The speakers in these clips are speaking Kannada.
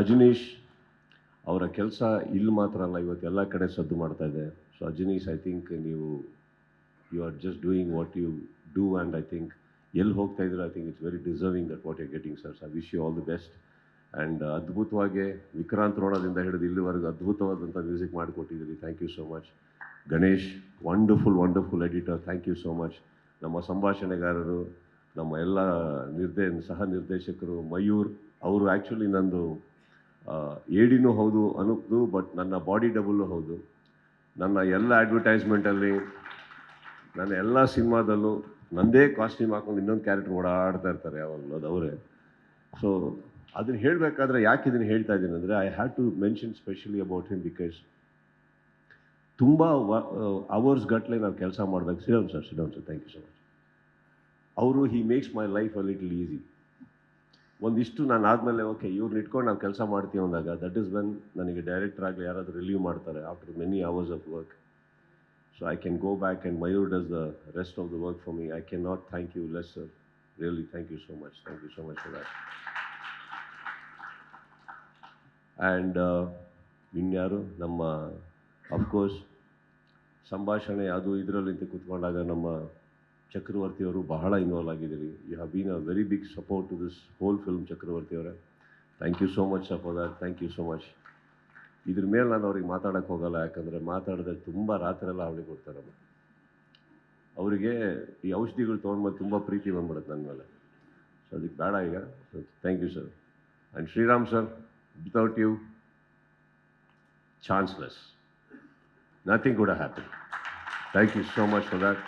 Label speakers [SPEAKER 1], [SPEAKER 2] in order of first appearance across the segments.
[SPEAKER 1] ಅಜನೀಶ್ ಅವರ ಕೆಲಸ ಇಲ್ಲಿ ಮಾತ್ರ ಅಲ್ಲ, ಇವತ್ತು ಎಲ್ಲ ಕಡೆ ಸದ್ದು ಮಾಡ್ತಾ ಇದೆ. ಸೊ ಅಜನೀಶ್ ಐ ಥಿಂಕ್ ನೀವು you are just doing what you do and I think ಎಲ್ಲಿ ಹೋಗ್ತಾ ಇದ್ರು I think it's very deserving that what you getting sirs I wish you all the best and ಅದ್ಭುತವಾಗಿ ವಿಕ್ರಾಂತ್ ರೋಣದಿಂದ ಹಿಡಿದು ಇಲ್ಲಿವರೆಗೂ ಅದ್ಭುತವಾದಂಥ music ಮಾಡಿಕೊಟ್ಟಿದ್ದೀರಿ. Thank you so much Ganesh wonderful wonderful editor thank you so much ನಮ್ಮ ಸಂಭಾಷಣೆಗಾರರು, ನಮ್ಮ ಎಲ್ಲ ನಿರ್ದೇ, ಸಹ ನಿರ್ದೇಶಕರು, ಮಯೂರ್, ಅವರು ಆ್ಯಕ್ಚುಲಿ ನಂದು ಏಡಿನೂ ಹೌದು, ಅನುಪ್ದು, ಬಟ್ ನನ್ನ ಬಾಡಿ ಡಬಲ್ಲು ಹೌದು. ನನ್ನ ಎಲ್ಲ ಅಡ್ವರ್ಟೈಸ್ಮೆಂಟಲ್ಲಿ, ನನ್ನ ಎಲ್ಲ ಸಿನಿಮಾದಲ್ಲೂ ನನ್ನದೇ ಕಾಸ್ಟ್ಯೂಮ್ ಹಾಕೊಂಡು ಇನ್ನೊಂದು ಕ್ಯಾರೆಕ್ಟರ್ ಓಡಾಡ್ತಾ ಇರ್ತಾರೆ ಯಾವಾಗಲೂ ಅದು ಅವರೇ. ಸೊ ಅದನ್ನು ಹೇಳಬೇಕಾದ್ರೆ ಯಾಕೆ ಇದನ್ನು ಹೇಳ್ತಾ ಇದ್ದೀನಿ ಅಂದರೆ I have to mention specially about him because ತುಂಬ ಅವರ್ಸ್ ಗಟ್ಟಲೆ ನಾವು ಕೆಲಸ ಮಾಡಬೇಕು. Sit down sir sit down sir thank you so much ಅವರು he makes my life a little easy ಒಂದಿಷ್ಟು ನಾನು ಆದಮೇಲೆ, ಓಕೆ ಇವ್ರನ್ನ ಇಟ್ಕೊಂಡು ನಾನು ಕೆಲಸ ಮಾಡ್ತೀವಿ ಅಂದಾಗ ದಟ್ ಈಸ್ ವೆನ್ ನನಗೆ ಡೈರೆಕ್ಟರ್ ಆಗಲಿ ಯಾರಾದರೂ ರಿಲೀವ್ ಮಾಡ್ತಾರೆ after many hours of work so I can go back and Mayur does the rest of the work for me I can not thank you less sir really thank you so much thank you so much for that and ಇನ್ಯಾರು? ನಮ್ಮ ಅಫ್ಕೋರ್ಸ್ ಸಂಭಾಷಣೆ ಅದು ಇದರಲ್ಲಿ ಕೂತ್ಕೊಂಡಾಗ ನಮ್ಮ ಚಕ್ರವರ್ತಿಯವರು ಬಹಳ ಇನ್ವಾಲ್ವ್ ಆಗಿದ್ದೀರಿ. You have been a very big support to this whole film Chakravarthy ಅವರೇ. Thank you so much for that thank you so much ಇದ್ರ ಮೇಲೆ ನಾನು ಅವ್ರಿಗೆ ಮಾತಾಡೋಕ್ಕೆ ಹೋಗಲ್ಲ, ಯಾಕಂದರೆ ಮಾತಾಡಿದ್ರೆ ತುಂಬ ರಾತ್ರೆಲ್ಲ ಅವಳಿಗೆ ಕೊಡ್ತಾರಮ್ಮ ಅವರಿಗೆ ಈ ಔಷಧಿಗಳು ತೊಗೊಂಡ್ಮೇಲೆ ತುಂಬ ಪ್ರೀತಿ ಬಂದ್ಬಿಡುತ್ತೆ ನನ್ನ ಮೇಲೆ. ಸೊ ಅದಕ್ಕೆ ಬೇಡ ಈಗ. Thank you sir and Sriram sir without you chanceless nothing ಕೂಡ happen thank you so much for that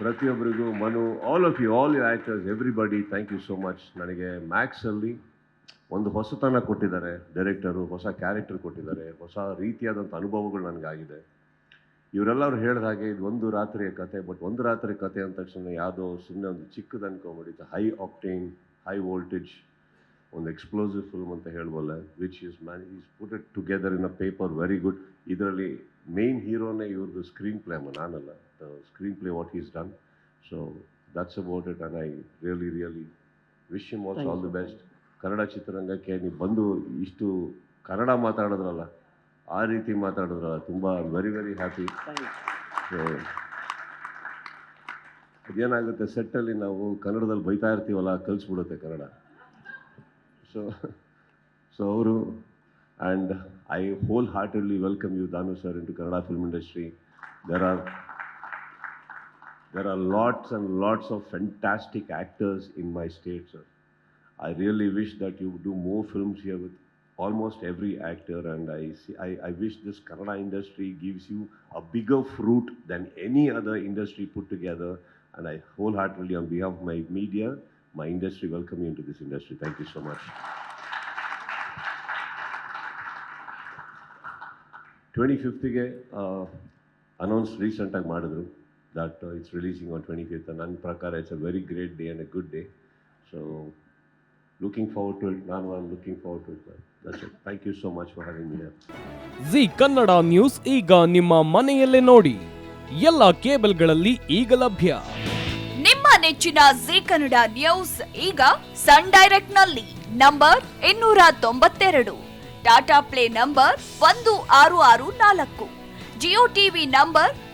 [SPEAKER 1] ಪ್ರತಿಯೊಬ್ಬರಿಗೂ Manu all of you all you actors everybody thank you so much ನನಗೆ ಮ್ಯಾಕ್ಸಲ್ಲಿ ಒಂದು ಹೊಸತನ ಕೊಟ್ಟಿದ್ದಾರೆ ಡೈರೆಕ್ಟರು ಹೊಸ ಕ್ಯಾರೆಕ್ಟರ್ ಕೊಟ್ಟಿದ್ದಾರೆ, ಹೊಸ ರೀತಿಯಾದಂಥ ಅನುಭವಗಳು ನನಗಾಗಿದೆ. ಇವರೆಲ್ಲರೂ ಹೇಳಿದ ಹಾಗೆ ಇದು ಒಂದು ರಾತ್ರಿಯ ಕತೆ ಬಟ್ ಒಂದು ರಾತ್ರಿ ಕತೆ ಅಂದ ತಕ್ಷಣ ಯಾವುದೋ ಸುಮ್ಮನೆ ಒಂದು ಚಿಕ್ಕದು ಅನ್ಕೊಂಬಿಡಿತ್ತು ಹೈ ಆಕ್ಟೇನ್ ಹೈ ವೋಲ್ಟೇಜ್ ಒಂದು ಎಕ್ಸ್ಪ್ಲೋಸಿವ್ ಫಿಲ್ಮ್ ಅಂತ ಹೇಳ್ಬೋಲ್ಲ which is man is put it together in a paper very good ಇದರಲ್ಲಿ ಮೇನ್ ಹೀರೋನೇ ಇವ್ರದ್ದು ಸ್ಕ್ರೀನ್ ಪ್ಲೇ ನಾನಲ್ಲ. The screenplay what is So so that's it, it I I really really wish him also all the best Kannada ಚಿತ್ರರಂಗಕ್ಕೆ ನೀವು ಬಂದು ಇಷ್ಟು ಕನ್ನಡ ಮಾತಾಡಿದ್ರಲ್ಲ ಆ ರೀತಿ ಮಾತಾಡಿದ್ರಲ್ಲ ತುಂಬ ವೆರಿ ವೆರಿ ಹ್ಯಾಪಿ ಸೊ ಅದೇನಾಗುತ್ತೆ ಸೆಟ್ಟಲ್ಲಿ ನಾವು ಕನ್ನಡದಲ್ಲಿ ಬೈತಾ ಇರ್ತೀವಲ್ಲ ಕಲಿಸ್ಬಿಡುತ್ತೆ ಕನ್ನಡ ಸೊ ಸೊ ಅವರು and I wholeheartedly welcome you Dhanu sir into Kannada film industry there are there are lots and lots of fantastic actors in my state, sir. I really wish that you do more films here with almost every actor, and I see, I, I wish this Kannada industry gives you a bigger fruit than any other industry put together. And I wholeheartedly, on behalf of my media, my industry, welcome you into this industry. Thank you so much. 25th announce ರೀಸೆಂಟಾಗಿ ಮಾಡಿದ್ರು that it's releasing on twenty fifth ನನ್ನ ಪ್ರಕಾರ it's a very great day and a good day so looking forward to it ನಾನು I looking forward to it thank you so much for having me
[SPEAKER 2] Zee Kannada news ಈಗ ನಿಮ್ಮ ಮನೆಯಲ್ಲೇ ನೋಡಿ. ಎಲ್ಲ ಕೇಬಲ್ಗಳಲ್ಲಿ ಈಗ ಲಭ್ಯ.
[SPEAKER 3] ನಿಮ್ಮ ನೆಚ್ಚಿನ ಜಿ ಕನ್ನಡ ನ್ಯೂಸ್ ಈಗ ಸನ್ ಡೈರೆಕ್ಟ್ನಲ್ಲಿ ನಂಬರ್ ಇನ್ನೂರ ತೊಂಬತ್ತೆರಡು. ಟಾಟಾ ಪ್ಲೇ ನಂಬರ್ ಒಂದು ಆರು ಆರು ನಾಲ್ಕು. Jio TV number